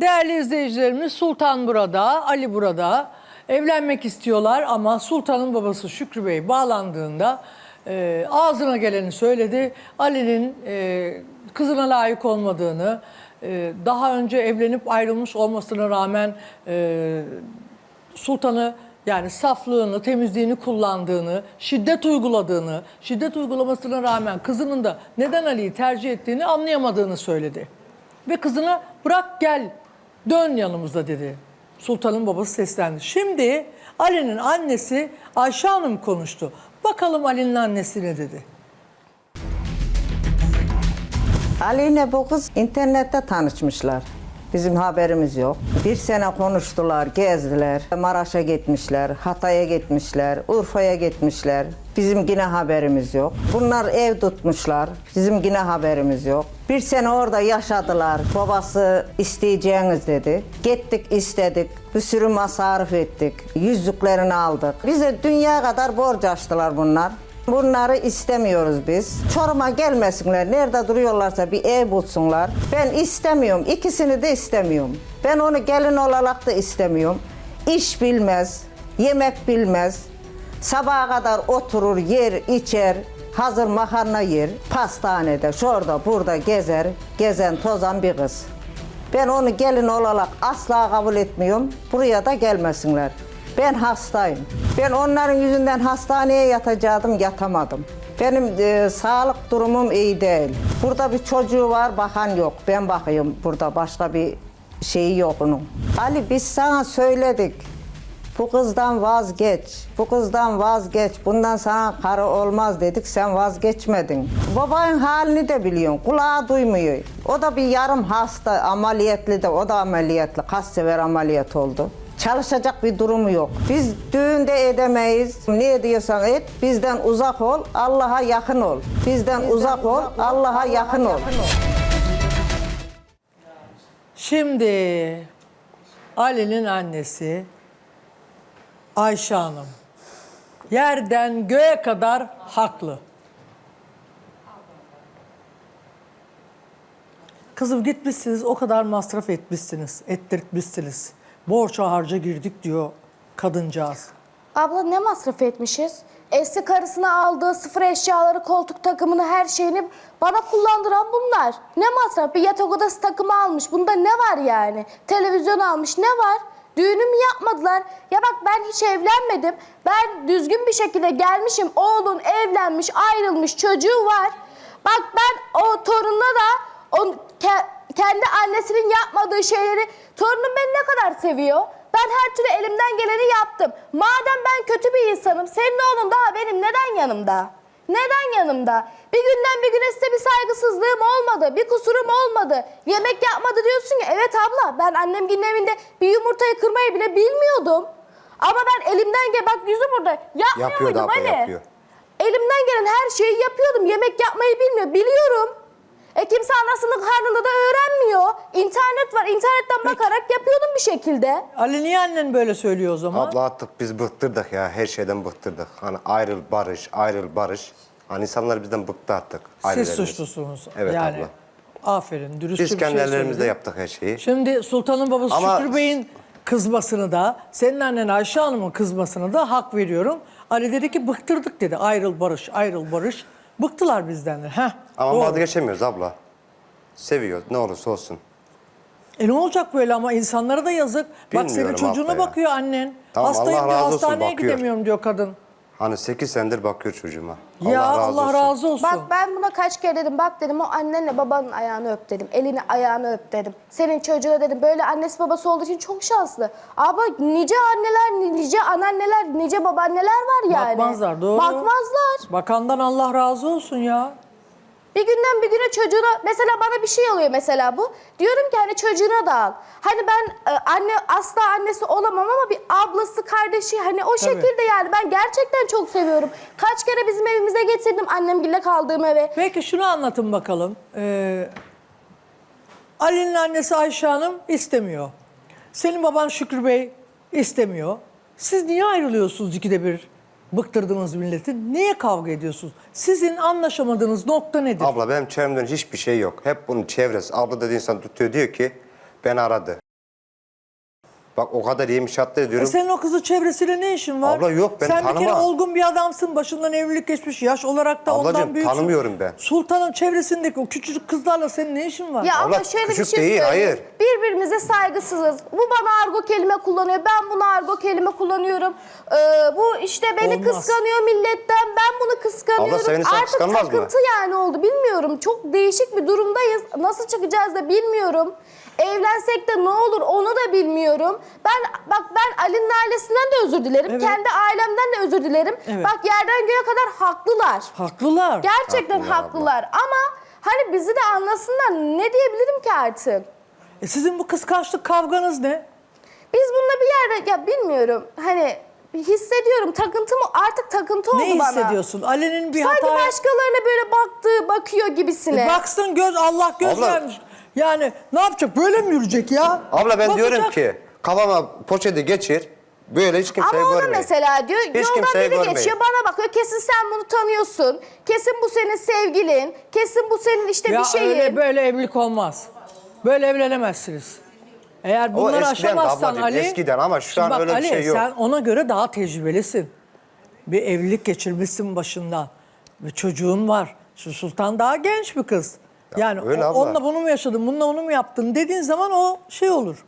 Değerli izleyicilerimiz Sultan burada, Ali burada. Evlenmek istiyorlar ama Sultan'ın babası Şükrü Bey bağlandığında e, ağzına geleni söyledi. Ali'nin e, kızına layık olmadığını, e, daha önce evlenip ayrılmış olmasına rağmen e, Sultan'ı yani saflığını, temizliğini kullandığını, şiddet uyguladığını, şiddet uygulamasına rağmen kızının da neden Ali'yi tercih ettiğini anlayamadığını söyledi. Ve kızına bırak gel dön yanımıza dedi. Sultanın babası seslendi. Şimdi Ali'nin annesi Ayşe Hanım konuştu. Bakalım Ali'nin annesi ne dedi? Ali ile bu kız internette tanışmışlar. Bizim haberimiz yok. Bir sene konuştular, gezdiler. Maraş'a gitmişler, Hatay'a gitmişler, Urfa'ya gitmişler. Bizim yine haberimiz yok. Bunlar ev tutmuşlar. Bizim yine haberimiz yok. Bir sene orada yaşadılar. Babası isteyeceğiniz dedi. Gittik istedik. Bir sürü masraf ettik. Yüzüklerini aldık. Bize dünya kadar borç açtılar bunlar. Bunları istemiyoruz biz. Çorum'a gelmesinler. Nerede duruyorlarsa bir ev bulsunlar. Ben istemiyorum. İkisini de istemiyorum. Ben onu gelin olarak da istemiyorum. İş bilmez, yemek bilmez. Sabaha kadar oturur, yer, içer. Hazır makarna yer. Pastanede, şurada, burada gezer. Gezen, tozan bir kız. Ben onu gelin olarak asla kabul etmiyorum. Buraya da gelmesinler. Ben hastayım. Ben onların yüzünden hastaneye yatacaktım, yatamadım. Benim e, sağlık durumum iyi değil. Burada bir çocuğu var, bakan yok. Ben bakıyorum burada, başka bir şeyi yok onun. Ali biz sana söyledik. Bu kızdan vazgeç, bu kızdan vazgeç, bundan sana karı olmaz dedik, sen vazgeçmedin. Babanın halini de biliyorsun, kulağı duymuyor. O da bir yarım hasta, ameliyatlı da, o da ameliyatlı, kas sever ameliyat oldu. Çalışacak bir durumu yok. Biz düğünde edemeyiz. Ne diyorsan et, bizden uzak ol, Allah'a yakın ol. Bizden, uzak ol, Allah'a yakın ol. Şimdi Ali'nin annesi Ayşe Hanım yerden göğe kadar haklı. Kızım gitmişsiniz o kadar masraf etmişsiniz, ettirtmişsiniz. Borça harca girdik diyor kadıncağız. Abla ne masraf etmişiz? Eski karısına aldığı sıfır eşyaları, koltuk takımını, her şeyini bana kullandıran bunlar. Ne masraf? Bir yatak odası takımı almış. Bunda ne var yani? Televizyon almış. Ne var? Düğünümü yapmadılar. Ya bak ben hiç evlenmedim. Ben düzgün bir şekilde gelmişim. Oğlun evlenmiş, ayrılmış, çocuğu var. Bak ben o torunla da o ke- kendi annesinin yapmadığı şeyleri torunum beni ne kadar seviyor. Ben her türlü elimden geleni yaptım. Madem ben kötü bir insanım, senin oğlun daha benim neden yanımda? Neden yanımda? Bir günden bir güne size bir saygısızlığım olmadı, bir kusurum olmadı. Yemek yapmadı diyorsun ya, evet abla ben annemginin evinde bir yumurtayı kırmayı bile bilmiyordum. Ama ben elimden gel bak yüzü burada. Yapmıyor Yapıyor muydum da abla, Ali? yapıyor. Elimden gelen her şeyi yapıyordum. Yemek yapmayı bilmiyor. Biliyorum. E kimse anasının karnında da öğrenmiyor. İnternet var. İnternetten bakarak yapıyordum bir şekilde. Ali niye annen böyle söylüyor o zaman? Abla artık biz bıktırdık ya her şeyden bıktırdık. Hani ayrıl barış, ayrıl barış. Hani insanlar bizden bıktı artık. Siz ailelerimiz. suçlusunuz. Evet yani. abla. Aferin, dürüstçe Biz bir şey kendi ellerimizle söyledin. yaptık her şeyi. Şimdi Sultan'ın babası Ama- Şükrü Bey'in kızmasını da, senin annen Ayşe Hanım'ın kızmasını da hak veriyorum. Ali dedi ki bıktırdık dedi. Ayrıl barış, ayrıl barış. Bıktılar bizden de. Heh, Ama doğru. vazgeçemiyoruz abla. Seviyoruz ne olursa olsun. E ne olacak böyle ama insanlara da yazık. Bak senin Bilmiyorum çocuğuna abla ya. bakıyor annen. Tamam, Hastayım Allah diyor, razı olsun, hastaneye bakıyor. gidemiyorum diyor kadın. Hani 8 senedir bakıyor çocuğuma. ya Allah razı olsun. Bak ben buna kaç kere dedim. Bak dedim o annenle babanın ayağını öp dedim. Elini ayağını öp dedim. Senin çocuğuna dedim. Böyle annesi babası olduğu için çok şanslı. Ama nice anneler, nice anneanneler, nice babaanneler var yani. Bakmazlar doğru. Bakmazlar. Bakandan Allah razı olsun ya. Bir günden bir güne çocuğuna mesela bana bir şey oluyor mesela bu. Diyorum ki hani çocuğuna da al. Hani ben e, anne asla annesi olamam ama bir ablası kardeşi hani o şekilde yani ben gerçekten çok seviyorum. Kaç kere bizim evimize getirdim annemgille kaldığım eve. Peki şunu anlatın bakalım. Ee, Ali'nin annesi Ayşe Hanım istemiyor. Senin baban Şükrü Bey istemiyor. Siz niye ayrılıyorsunuz ikide bir? Bıktırdınız milleti. Niye kavga ediyorsunuz? Sizin anlaşamadığınız nokta nedir? Abla benim çevremden hiçbir şey yok. Hep bunun çevresi. Abla dediği insan tutuyor diyor ki beni aradı. Bak o kadar yemiş hatta E ediyorum. senin o kızın çevresiyle ne işin var? Abla yok, ben Sen bir kere tanımam. olgun bir adamsın. Başından evlilik geçmiş. Yaş olarak da ondan Ablacığım, büyüksün. tanımıyorum ben. Sultanın çevresindeki o küçücük kızlarla senin ne işin var? Ya Abla, ama şöyle bir küçük şey değil, söyleyeyim. hayır. Birbirimize saygısızız. Bu bana argo kelime kullanıyor. Ben buna argo kelime kullanıyorum. Ee, bu işte beni Olmaz. kıskanıyor milletten. Ben bunu kıskanıyorum. Abla, seni sen Artık kıskanmaz mı? takıntı yani oldu. Bilmiyorum. Çok değişik bir durumdayız. Nasıl çıkacağız da bilmiyorum. Evlensek de ne olur onu da bilmiyorum. Ben bak ben Ali'nin ailesinden de özür dilerim. Evet. Kendi ailemden de özür dilerim. Evet. Bak yerden göğe kadar haklılar. Haklılar. Gerçekten Haklılar abla. haklılar ama hani bizi de anlasınlar ne diyebilirim ki artık? E sizin bu kıskançlık kavganız ne? Biz bununla bir yerde ya bilmiyorum hani hissediyorum takıntı mı artık takıntı oldu Ne bana. hissediyorsun? Ali'nin bir Sanki hata... başkalarına böyle baktığı bakıyor gibisine. E baksın göz Allah göz Abla- vermiş. Yani ne yapacak? Böyle mi yürüyecek ya? Abla ben Bakacak. diyorum ki kafama poşeti geçir. Böyle hiç kimseyi Ama o da mesela diyor Hiç yoldan kimseyi biri görmeyin. geçiyor bana bakıyor kesin sen bunu tanıyorsun. Kesin bu senin sevgilin. Kesin bu senin işte Ya bir şeyin. öyle böyle evlilik olmaz. Böyle evlenemezsiniz. Eğer bunları eskiden de aşamazsan ablacığım, Ali... eskiden ama şu Şimdi an bak öyle bir Ali, şey yok. sen ona göre daha tecrübelisin. Bir evlilik geçirmişsin başından. Bir çocuğun var. Şu Sultan daha genç bir kız. yani öyle o- abla. onunla bunu mu yaşadın, bununla onu mu yaptın dediğin zaman o şey olur.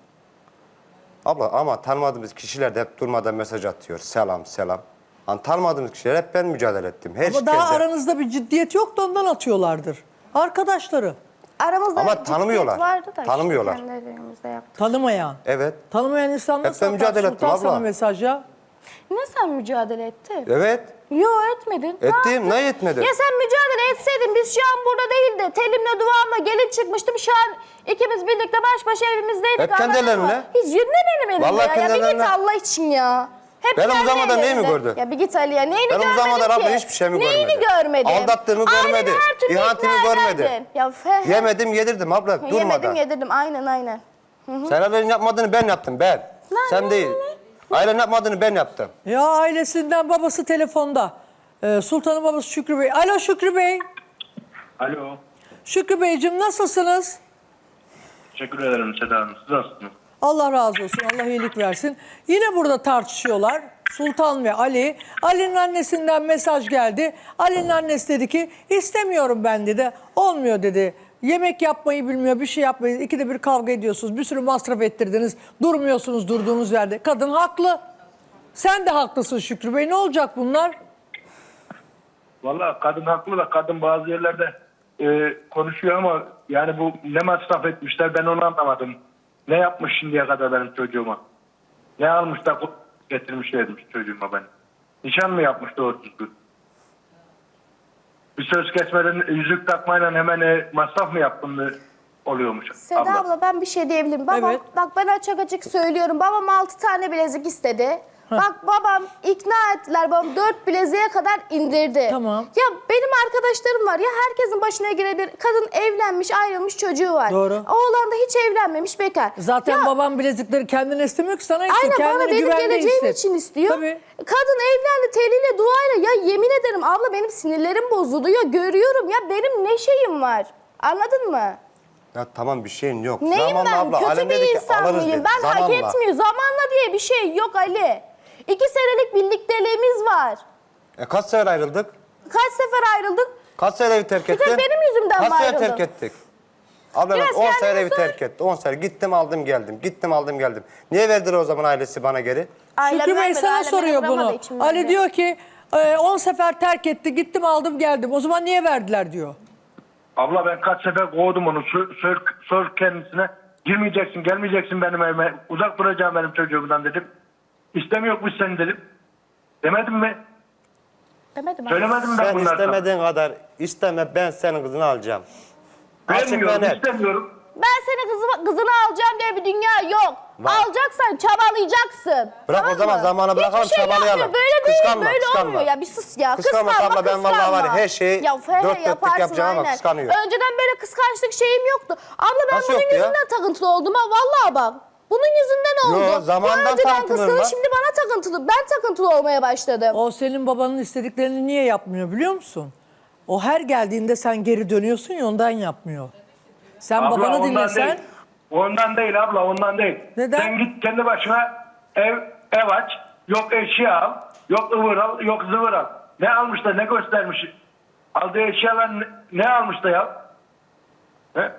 Abla ama tanımadığımız kişiler de hep durmadan mesaj atıyor. Selam selam. Hani tanımadığımız kişiler hep ben mücadele ettim. Her Ama daha şirkette. aranızda bir ciddiyet yok da ondan atıyorlardır. Arkadaşları. Aramızda Ama ciddiyet tanımıyorlar. Vardı da Tanımıyorlar. Işte kendi aramızda yaptık. Tanımayan. Evet. Tanımayan insan nasıl ben atar mücadele ettim Sultan sana abla. mesaj ya? Ne sen mücadele ettin? Evet. Yo etmedin. Ettim, ne etmedim? Ya sen mücadele etseydin biz şu an burada değildi. Telimle duvağımla gelin çıkmıştım. Şu an ikimiz birlikte baş başa evimizdeydik. Hep kendi ellerimle. Hiç yürüme benim elimle Vallahi ya. ya bir git. Allah için ya. Hep Ben kendi uzamadan neyi mi gördün? Ya bir git Ali ya. Neyini Ben görmedim uzamadan ki? abla hiçbir şey mi Neyini görmedim? görmedim? Aldattığımı Aileni görmedim. her türlü İhanetimi ederdin. Ya fe, Yemedim yedirdim abla Yemedim durmadan. yedirdim aynen aynen. Sen ailenin yapmadığını ben yaptım ben. Sen değil. Ailenin yapmadığını ben yaptım. Ya ailesinden babası telefonda. Ee, Sultan'ın babası Şükrü Bey. Alo Şükrü Bey. Alo. Şükrü Beyciğim nasılsınız? Teşekkür ederim Seda Hanım. Siz nasılsınız? Allah razı olsun. Allah iyilik versin. Yine burada tartışıyorlar. Sultan ve Ali. Ali'nin annesinden mesaj geldi. Ali'nin annesi dedi ki istemiyorum ben dedi. Olmuyor dedi. Yemek yapmayı bilmiyor, bir şey yapmayı. İkide bir kavga ediyorsunuz. Bir sürü masraf ettirdiniz. Durmuyorsunuz durduğunuz yerde. Kadın haklı. Sen de haklısın Şükrü Bey. Ne olacak bunlar? Valla kadın haklı da kadın bazı yerlerde e, konuşuyor ama yani bu ne masraf etmişler ben onu anlamadım. Ne yapmış şimdiye kadar benim çocuğuma? Ne almış da getirmiş vermiş çocuğuma ben. Nişan mı yapmış doğru? Bir söz kesmeden yüzük takmayla hemen e, masraf mı yaptın oluyormuş Seda abla. abla. ben bir şey diyebilirim. Babam, Evet. bak ben açık açık söylüyorum. Babam 6 tane bilezik istedi. Bak babam ikna ettiler. Babam 4 bileziğe kadar indirdi. Tamam. Ya benim arkadaşlarım var ya herkesin başına gelebilir. Kadın evlenmiş ayrılmış çocuğu var. Doğru. Oğlan da hiç evlenmemiş bekar. Zaten Ya, babam bilezikleri kendine istemiyor ki sana istiyor. Aynen Kendini bana benim güvende geleceğim hisset. için istiyor. Tabii. Kadın evlendi teliyle duayla. Ya yemin ederim abla benim sinirlerim bozuluyor. Görüyorum ya benim ne şeyim var. Anladın mı? Ya tamam bir şeyin yok. Neyim Zamanla ben? abla, Kötü alem bir ki, insan alırız mıyım? dedi. Ben hak Zamanla. etmiyor. Zamanla diye bir şey yok Ali. İki senelik birlikteliğimiz var. E, kaç sefer ayrıldık? Kaç sefer ayrıldık? Kaç sefer evi terk Bir ettin? tek benim yüzümden Kaç mi sefer ayrıldın? terk ettik? Abla Biraz bak 10 sefer kendini evi sor. terk etti. 10 sefer gittim aldım geldim. Gittim aldım geldim. Niye verdiler o zaman ailesi bana geri? Ailem Şükrü Bey vermedi, sana ailem soruyor bunu. içimden Ali de. diyor ki 10 sefer terk etti gittim aldım geldim. O zaman niye verdiler diyor. Abla ben kaç sefer kovdum onu. Sor, sor, sor kendisine. Girmeyeceksin, gelmeyeceksin benim evime. Uzak duracağım benim çocuğumdan dedim. İstemiyor mu seni dedim. Demedim mi? Demedim abi. Söylemedim mi ben Sen bunlar sana. istemediğin kadar isteme ben senin kızını alacağım. Açık Vermiyorum, ve net. istemiyorum. Ben seni kızı, kızını alacağım diye bir dünya yok. Var. Alacaksan çabalayacaksın. Bırak Tamam o zaman mı? zamanı bırakalım, Hiçbir şey çabalayalım. yapmıyor. Böyle değil, Kıskanma, böyle kıskanma. olmuyor. Ya bir sus ya. Kıskanma Kıskanma, abla, ben vallahi var ya, her şeyi Ya dört dörtlük yaparsın, yapacağım ama aynen. kıskanıyor. Önceden böyle kıskançlık şeyim yoktu. Abla ben Nasıl bunun yoktu ya? yüzünden takıntılı oldum ha. Vallahi bak. Bunun yüzünden oldu. Yo, zamandan Bu önceden şimdi bana takıntılı. Ben takıntılı olmaya başladım. O senin babanın istediklerini niye yapmıyor biliyor musun? O her geldiğinde sen geri dönüyorsun ya ondan yapmıyor. Sen Abla, babanı ondan dinlesen değil. Ondan değil abla ondan değil. Neden? Sen git kendi başına ev ev aç. Yok eşya al. Yok ıvır al. Yok zıvır al. Ne almış da ne göstermiş. Aldığı eşyalar ne, ne almış da ya? He?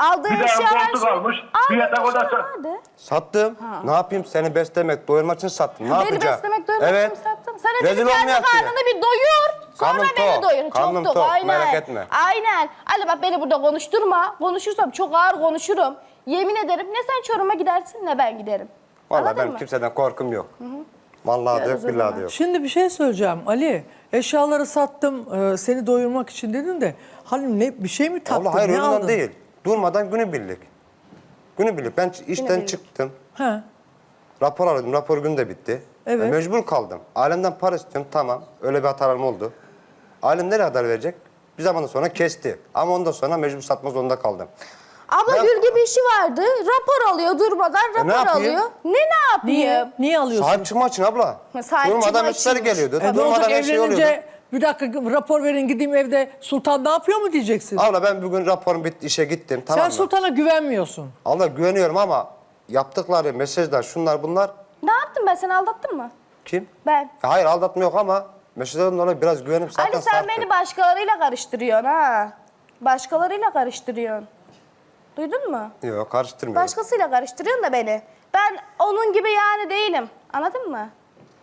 Aldığı Bir de eşyalar koltuk şey- almış, Aldığı bir yatak odası. eşyalar nerede? Sattım. Ne yapayım? Seni beslemek, doyurmak için sattım. Ne Beni yapacağım? beslemek doyurmak evet. için sattım. Sen önce Rezil bir kendi olmayak diye. karnını bir doyur. Sonra Karnım beni tok, doyur. karnım çok tok. tok, Aynen. merak etme. Aynen. Ali bak beni burada konuşturma. Konuşursam çok ağır konuşurum. Yemin ederim ne sen Çorum'a gidersin ne ben giderim. Vallahi Anladın benim mı? kimseden korkum yok. Vallahi da yok, billahi da yok. Şimdi bir şey söyleyeceğim Ali. Eşyaları sattım e, seni doyurmak için dedin de hani ne bir şey mi taktın? Allah hayır ne ondan aldın? değil. Durmadan günübirlik. Günübirlik. Ben işten Günübirlik. çıktım. He. Rapor alıyordum. Rapor günü de bitti. Evet. E, mecbur kaldım. Ailemden para istiyorum. Tamam. Öyle bir hatalarım oldu. Ailem nereye kadar verecek? Bir zaman sonra kesti. Ama ondan sonra mecbur satma zorunda kaldım. Abla Ne- Gül gibi işi vardı. Rapor alıyor durmadan rapor E, ne yapayım? alıyor. Ne ne yapayım? Niye? Niye alıyorsun? Sahip çıkma için abla. Ha, sahip çıkma Durmadan mesajlar içinmiş. geliyordu. E Durmadan her şey oluyordu. Bir dakika rapor verin gideyim evde Sultan ne yapıyor mu diyeceksin? Abla ben bugün raporum bitti işe gittim tamam Sen mı? Sultan'a güvenmiyorsun. Allah güveniyorum ama yaptıkları mesajlar şunlar bunlar Ne yaptım ben seni aldattım mı? kim? Ben. Ya hayır aldatma yok ama mesajlardan dolayı biraz güvenim zaten Ali sen sarktı. beni başkalarıyla karıştırıyorsun ha. Başkalarıyla karıştırıyorsun. Duydun mu? Yok karıştırmıyorum. Başkasıyla karıştırıyorsun da beni. Ben onun gibi yani değilim. Anladın mı?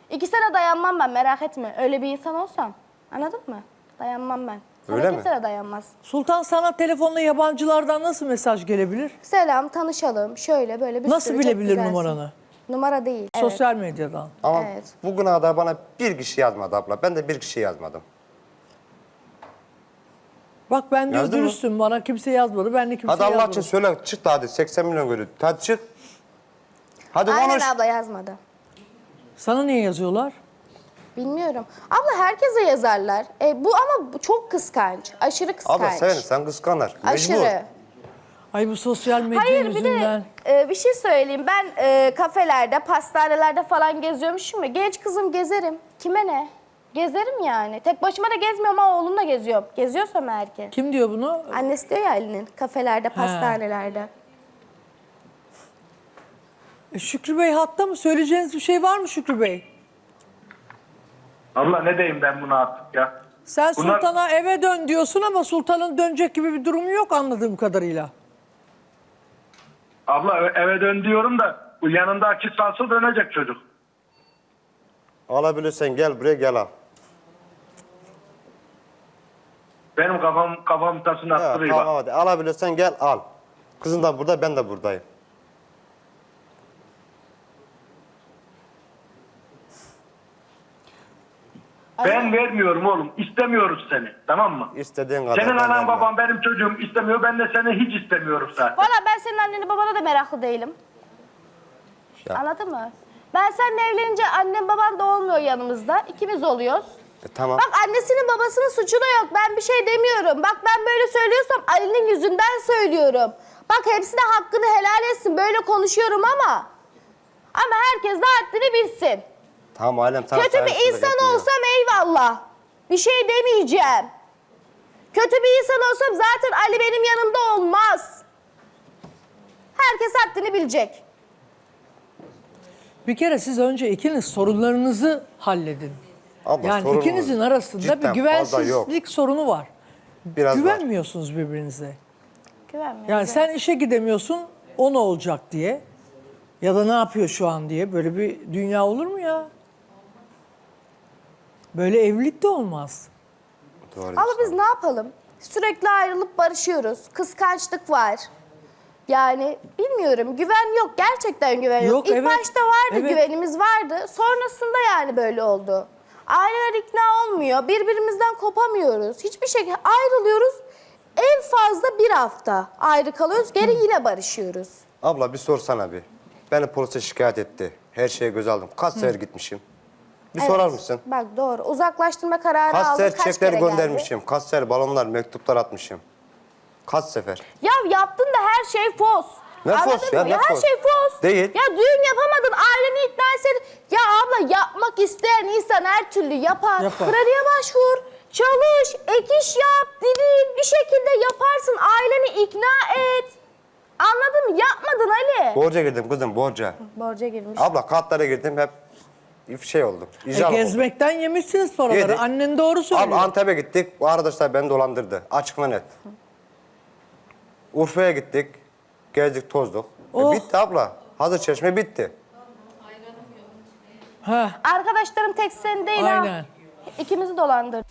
İki sene dayanmam ben merak etme. Öyle bir insan olsam. Anladın mı? Dayanmam ben. Sana Öyle mi? kimse de dayanmaz. Sultan sana telefonla yabancılardan nasıl mesaj gelebilir? Selam, tanışalım. Şöyle böyle bir Nasıl sürü çok bilebilir güzelsin. numaranı? Numara değil. Evet. Sosyal medyadan. Ama Evet. bugüne kadar bana bir kişi yazmadı abla. Ben de bir kişi yazmadım. Bak ben diyor Yazdın mı? dürüstüm bana kimse yazmadı ben de kimse Hadi Allah yazmadı. için söyle çık da hadi 80 milyon görüyor. Hadi çık. Hadi Aynen konuş. abla yazmadı. Sana niye yazıyorlar? Bilmiyorum. Abla herkese yazarlar. E, bu ama bu çok kıskanç. Aşırı kıskanç. Abla sen sen kıskanır. Mecbur. Aşırı. Ay bu sosyal medya Hayır bir yüzünden. de e, bir şey söyleyeyim. Ben e, kafelerde, pastanelerde falan geziyormuşum ya. Genç kızım gezerim. Kime ne? Gezerim yani. Tek başıma da gezmiyorum ama oğlumla geziyorum. Geziyorsam eğer ki. Kim diyor bunu? Annesi diyor ya Ali'nin kafelerde, pastanelerde. E, Şükrü Bey hatta mı? Söyleyeceğiniz bir şey var mı Şükrü Bey? Abla ne diyeyim ben buna artık ya. Sen Bunlar- Sultan'a eve dön diyorsun ama Sultan'ın dönecek gibi bir durumu yok anladığım kadarıyla. Abla e- eve dön diyorum da bu yanındaki salsa dönecek çocuk. Alabilirsen gel buraya gel al. Benim kafam kafam tasını attırıyor bak. tamam hadi alabilirsen gel al. Kızın da burada ben de buradayım. Ben vermiyorum oğlum. İstemiyoruz seni. Tamam mı? İstediğin kadar. Senin anan baban benim çocuğum istemiyor. Ben de seni hiç istemiyorum zaten. Valla ben senin anneni babana da meraklı değilim. Ya. Anladın mı? Ben seninle evlenince annem baban da olmuyor yanımızda. İkimiz oluyoruz. E, tamam. Bak annesinin babasının suçu da yok. Ben bir şey demiyorum. Bak ben böyle söylüyorsam Ali'nin yüzünden söylüyorum. Bak hepsi de hakkını helal etsin. Böyle konuşuyorum ama. Ama herkes de haddini bilsin. Tamam ailem sana Kötü bir insan etmiyor. olsam eyvallah. Bir şey demeyeceğim. Kötü bir insan olsam zaten Ali benim yanımda olmaz. Herkes haddini bilecek. Bir kere siz önce ikiniz sorunlarınızı halledin. Abla, yani sorunumuz ikinizin arasında bir fazla güvensizlik sorunu var. Biraz var. Güvenmiyorsunuz birbirinize. Güvenmiyorum. Yani sen işe gidemiyorsun, o ne olacak diye. Ya da ne yapıyor şu an diye. Böyle bir dünya olur mu ya? Böyle evlilik de olmaz. Doğru Ama biz ne yapalım? Sürekli ayrılıp barışıyoruz. Kıskançlık var. Yani bilmiyorum güven yok. Gerçekten güven yok. Yok, İlk evet. başta vardı Evet. güvenimiz vardı. Sonrasında yani böyle oldu. Aileler ikna olmuyor. Birbirimizden kopamıyoruz. Hiçbir şekilde ayrılıyoruz. En fazla bir hafta ayrı kalıyoruz. Geri yine barışıyoruz. Abla bir sorsana bir. Beni polise şikayet etti. Her şeye göz aldım. Kaç sefer gitmişim? Bir Evet. sorar mısın? Bak doğru. Uzaklaştırma kararı Kaç aldım. sefer Kaç çekler kere geldi? göndermişim. Kaç sefer balonlar, mektuplar atmışım. Kaç sefer? Ya yaptın da her şey fos. Ne Anladın fos ya, mı? ne her fos? şey fos. Değil. Ya düğün yapamadın aileni ikna etsen. Ya abla yapmak isteyen insan her türlü yapar. Yapar. Krediye başvur. Çalış, ek iş yap, dilin bir şekilde yaparsın. Aileni ikna et. Anladın mı? Yapmadın Ali. Borca girdim kızım borca. Borca girmiş. Abla katlara girdim hep şey oldu. E, icra oldu. gezmekten yemişsiniz paraları. Yedik. Annen doğru söylüyor. Abi Antep'e gittik. Bu arkadaşlar beni dolandırdı. Açık ve net. Urfa'ya gittik. Gezdik tozduk. E, Oh. bitti abla. Hazır çeşme bitti. Ha, Arkadaşlarım tek sen değil aynen. ha. İkimizi dolandırdı.